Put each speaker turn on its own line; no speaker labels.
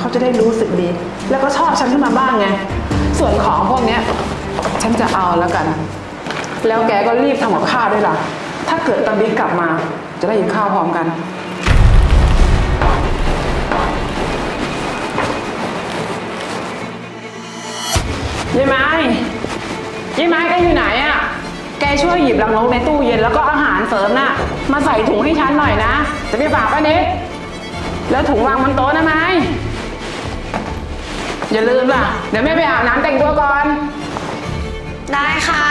เขาจะได้รู้สึกดี แล้วก็ชอบฉันขึ้นมาบ้างไง ส่วนของพวกเนี้ยฉันจะเอาแล้วกัน แล้วแกก็รีบทำกับข้าวด้วยล่ะ ถ้าเกิดตาบิ๊กกลับมา จะได้กินข้าวพร้อมกัน ยายไม้ยายไม้แกอยู่ไหนอะแกช่วยหยิบรังนกในตู้เย็นแล้วก็อาหารเสริมน่ะ มาใส่ถุงให้ฉันหน่อยนะ จะไปฝากป้านิดแล้วถุงวางบนโต๊ะนะไม้ อย่าลืมล่ะ เดี๋ยวแม่ไปอาบน้ำแต่งตัวก่อน
ได้ค่ะ